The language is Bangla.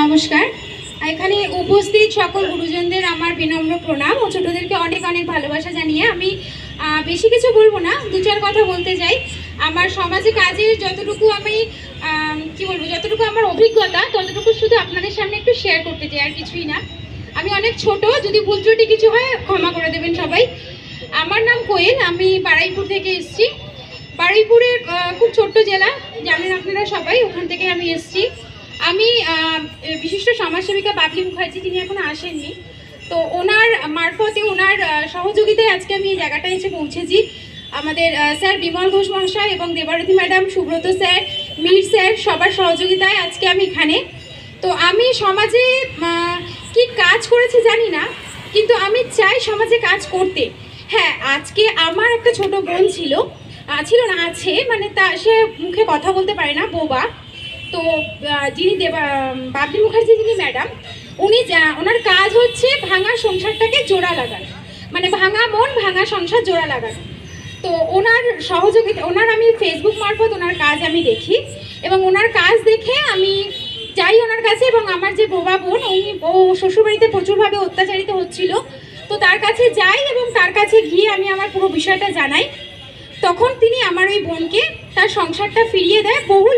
নমস্কার। এখানে উপস্থিত সকল গুরুজনদের আমার বিনম্র প্রণাম ও ছোটোদেরকে অনেক অনেক ভালোবাসা জানিয়ে আমি বেশি কিছু বলব না, দু চার কথা বলতে চাই। আমার সমাজে কাজের যতটুকু আমি কি বলব, যতটুকু আমার অভিজ্ঞতা, ততটুকু শুধু আপনাদের সামনে একটু শেয়ার করতে চাই, আর কিছুই না। আমি অনেক ছোট, যদি ভুল ত্রুটি কিছু হয়, ক্ষমা করে দেবেন সবাই। আমার নাম কোয়েল, আমি বারাইপুর থেকে এসছি। বারুইপুরের খুব ছোট্ট জেলা, জানেন আপনারা সবাই, ওখান থেকে আমি এসেছি। আমি বিশিষ্ট সমাজসেবিকা বাবলি মুখার্জি, তিনি এখন আসেননি। তো ওনার মারফতে, ওনার সহযোগিতায় আজকে আমি এই জায়গাটায় এসে পৌঁছেছি। আমাদের স্যার বিমল ঘোষ মহাশয় এবং Debarati madam, Subrata sir, Mir sir, সবার সহযোগিতায় আজকে আমি এখানে। তো আমি সমাজে কি কাজ করেছি জানি না, কিন্তু আমি চাই সমাজে কাজ করতে। হ্যাঁ আজকে আমার একটা ছোট বোন ছিল ছিল না, আছে মানে তা, সে মুখে কথা বলতে পারে না, বোবা। তো যিনি দেবা বাবলি মুখার্জি যিনি ম্যাডাম, উনি ওনার কাজ হচ্ছে ভাঙা সংসারটাকে জোড়া লাগানো। মানে ভাঙা মন, ভাঙা সংসার জোড়া লাগানো। তো ওনার সহযোগিতা, ওনার আমি ফেসবুক মারফত ওনার কাজ আমি দেখি এবং ওনার কাজ দেখে আমি যাই ওনার কাছে এবং আমার যে বোবা বোন, উনি ও শ্বশুরবাড়িতে প্রচুরভাবে অত্যাচারিত হচ্ছিল। তো তার কাছে যাই এবং তার কাছে গিয়ে আমি আমার পুরো বিষয়টা জানাই। তখন তিনি আমার ওই বোনকে তার সংসারটা ফিরিয়ে দেয়। বহু